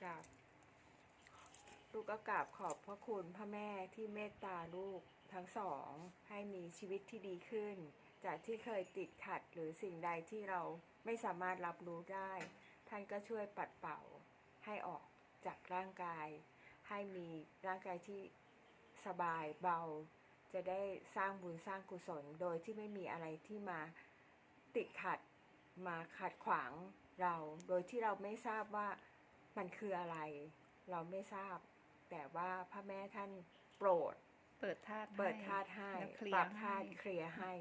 กราบลูกก็กราบขอบพระคุณพระแม่ที่เมตตาลูกทั้งสอง ให้มีชีวิตที่ดีขึ้น จากที่เคยติดขัดหรือสิ่งใดที่เราไม่สามารถรับรู้ได้ ท่านก็ช่วยปัดเป่าให้ออกจากร่างกาย ให้มีร่างกายที่สบายเบา จะได้สร้างบุญสร้างกุศลโดยที่ไม่มีอะไรที่มาติดขัดมาขัดขวางเรา โดยที่เราไม่ทราบว่า มันคืออะไร เราไม่ทราบ แต่ว่าพระแม่ท่านโปรด เปิดธาตุเปิดธาตุให้แล้วเคลีปยรับร์ธาตุให้เคลียร์ให้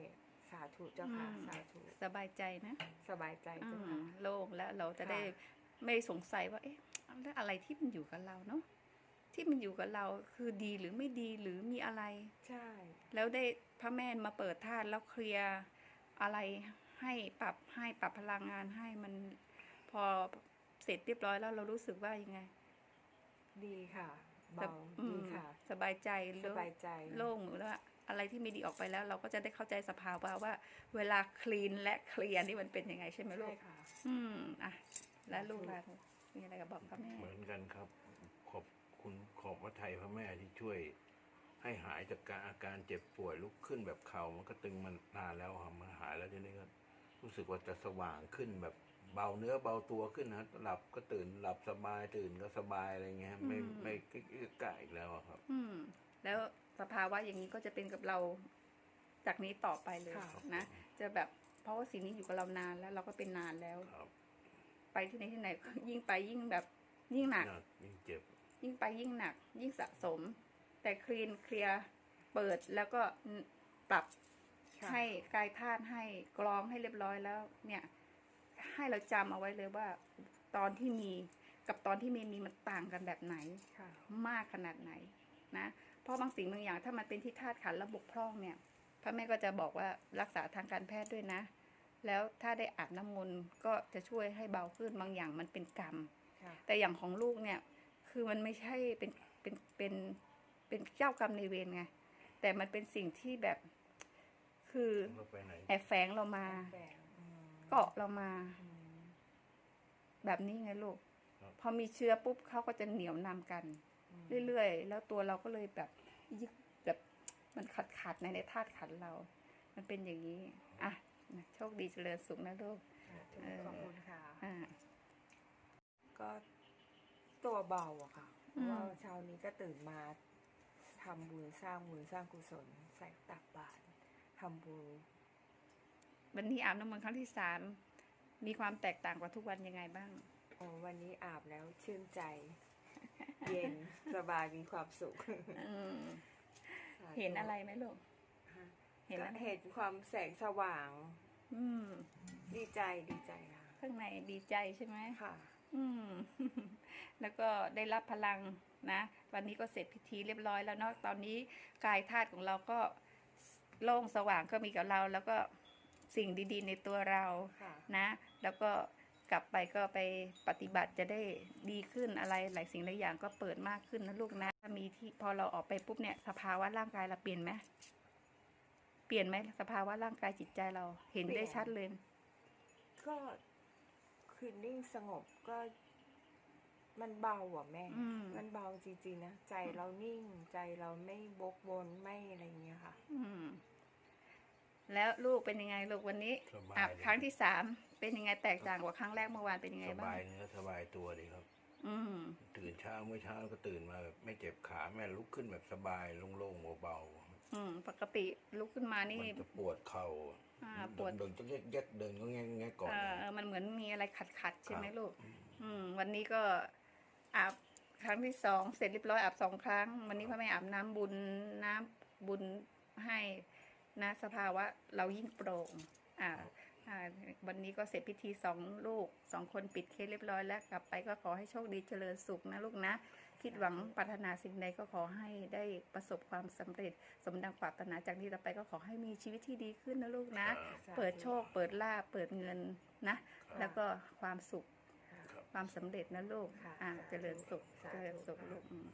สาธุเจ้าค่ะอืมสาธุสบายใจนะ สบายใจอืเจ้ามค่ะโล่งแล้วเราจะได้ค่ะไม่สงสัยว่า เอ๊ะแล้วอะไรที่มันอยู่กับเราเนาะที่มันอยู่กับเราคือดีหรือไม่ดีหรือมีอะไร ใช่ แล้วได้พระแม่มาเปิดธาตุแล้วเคลียร์อะไรให้ปรับให้ปรับพลังงานให้มันพอ เสร็จเรียบร้อยแล้วเรารู้สึกว่ายังไง ดีค่ะสบเบาอืดีมค่ะ สบายใจสโล่งบายใจ โล่งเหมือนว่าอะไรที่ไม่ดีออกไปแล้ว เราก็จะได้เข้าใจสภาวะว่า เวลาคลีนและเคลียร์นี่มันเป็นยังไงใช่ไหมลูใช่กค่ะ อืมอะแล้วลูกล่ะมีอะไรกับบอกพ่อแม่ เหมือนกันครับ ขอบคุณขอบพระไทยพระแม่ที่ช่วย ให้หายจากการอาการเจ็บป่วยลุกขึ้นแบบเข่ามันก็ตึงมันนานแล้วครับมันหายแล้วทีนี้ก็รู้สึกว่าจะสว่างขึ้นแบบ เบาเนื้อเบาตัวขึ้นนะหลับก็ตื่นหลับสบายตื่นก็สบายอะไรเงี้ยไม่อืมไม่กระอื้อกระอีกแล้วอะครับ อืม แล้วสภาวะอย่างนี้ก็จะเป็นกับเราจากนี้ต่อไปเลยค่ะนะจะแบบเพราะว่าสิ่งนี้อยู่กับเรานานแล้ว เราก็เป็นนานแล้วครับไปที่ไหนที่ไหนยิ่งไปยิ่งแบบยิ่งหนักหนักยิ่งเจ็บ ยิ่งไปยิ่งหนัก ยิ่งสะสม แต่คลีนเคลียร์เปิดแล้วก็ปรับค่ะให้กายธาตุให้กรองให้เรียบร้อยแล้ว เนี่ย ให้เราจำเอาไว้เลยว่าตอนที่มีกับตอนที่ไม่มีมันต่างกันแบบไหนค่ะมากขนาดไหนนะเพราะบางสิ่งบางอย่างถ้ามันเป็นที่ธาตุขันธ์และบกพร่องเนี่ยพระแม่ก็จะบอกว่ารักษาทางการแพทย์ด้วยนะ แล้วถ้าได้อาบน้ำมนต์ก็จะช่วยให้เบาขึ้นบางอย่างมันเป็นกรรมค่ะแต่อย่างของลูกเนี่ยคือมันไม่ใช่เป็นเป็นเป็นเป็นเจ้ากรรมในายเวรไงแต่มันเป็นสิ่งที่แบบคือเราไปไหนแอบแฝงเรามาแฝงอืม เกาะเรามาอืมแบบนี้ไงลูกครับพอมีเชื้อปุ๊บเขาก็จะเหนียวนำกันอืมเรื่อยๆ แล้วตัวเราก็เลยแบบยึดแบบมันขัดขัดๆในในธาตุขันธ์เรา มันเป็นอย่างนี้ อะนะโชคดีเจริญสุขนะลูกเออขอบคุณค่ะอ่าก็ตัวเบาอะค่ะเพอืมราะว่าเช้านี้ก็ตื่นมาทำบุญสร้างบุญสร้างกุศล ใส่ตักบาตรทำบุญ วันนี้อาบน้ำมนต์ครั้งที่สามมีความแตกต่างกว่าทุกวันยังไงบ้างโอ้วันนี้อาบแล้วชื่นใจ เย็นสบายมีความสุขอืมเห็นอะไรไหมลูกฮะเห็นก็อะไรเห็นความแสงสว่าง อืม ดีใจดีใจค่ะข้างในดีใจใช่ไหมค่ะ อืม แล้วก็ได้รับพลังนะวันนี้ก็เสร็จพิธีเรียบร้อยแล้วเนาะตอนนี้กายธาตุของเราก็โล่งสว่างก็มีกับเราแล้วก็ สิ่งดีๆ ในตัวเราค่ะนะ แล้วก็กลับไปก็ไปปฏิบัติจะได้ดีขึ้นอะไรหลายสิ่งหลายอย่างก็เปิดมากขึ้นนะลูกนะถ้ามีที่พอเราออกไปปุ๊บเนี่ยสภาวะร่างกายเราเปลี่ยนไหมเปลี่ยนไหมสภาวะร่างกายจิตใจเราเห็นได้ชัดเลยก็คือนิ่งสงบก็มันเบาอะแม่อืมมันเบาจริงๆนะ ใจเรานิ่งใจเราไม่บกวนไม่อะไรอย่างเงี้ยค่ะ อืม แล้วลูกเป็นยังไงลูกวันนี้สบายอาบดีครั้งที่สามเป็นยังไงแตกต่างกว่าครั้งแรกเมื่อวานเป็นยังไงสบ้าบาง ยเนื้อสบายตัวดีครับ อืม ตื่นเช้าเมื่อเช้าก็ตื่นมาแบบไม่เจ็บขาแม่ลุกขึ้นแบบสบายโล่งๆเบาอืม ปกติลุกขึ้นมาๆนี่ มันจะปวดเข่าอ่าปวด เดินจะแยกๆเดินก็แง่แง่ๆก่อนเออเออมันเหมือนมีอะไรขัดขัดๆใช่ไหมครับ ลูก อืม วันนี้ก็อาบครั้งที่สองเสร็จเรียบร้อยอาบสองครั้ง วันนี้พ่อแม่อาบน้ำบุญน้ำบุญให้ นะสภาวะเรายิ่งโปร่งอ่าอ่าวันนี้ก็เสร็จพิธีสองลูกสองคนปิดเคสเรียบร้อยแล้วกลับไปก็ขอให้โชคดีเจริญสุขนะลูกนะ คิดหวังปรารถนาสิ่งใดก็ขอให้ได้ประสบความสำเร็จ สมดังปรารถนาจากนี้ต่อไปก็ขอให้มีชีวิตที่ดีขึ้นนะลูกนะครับเปิดโชค เปิดลาภเปิดเงินนะครับแล้วก็ความสุขครับความสำเร็จนะลูกค่ะอ่าเจริญสุขสาธุเจริญสุขลูกอืม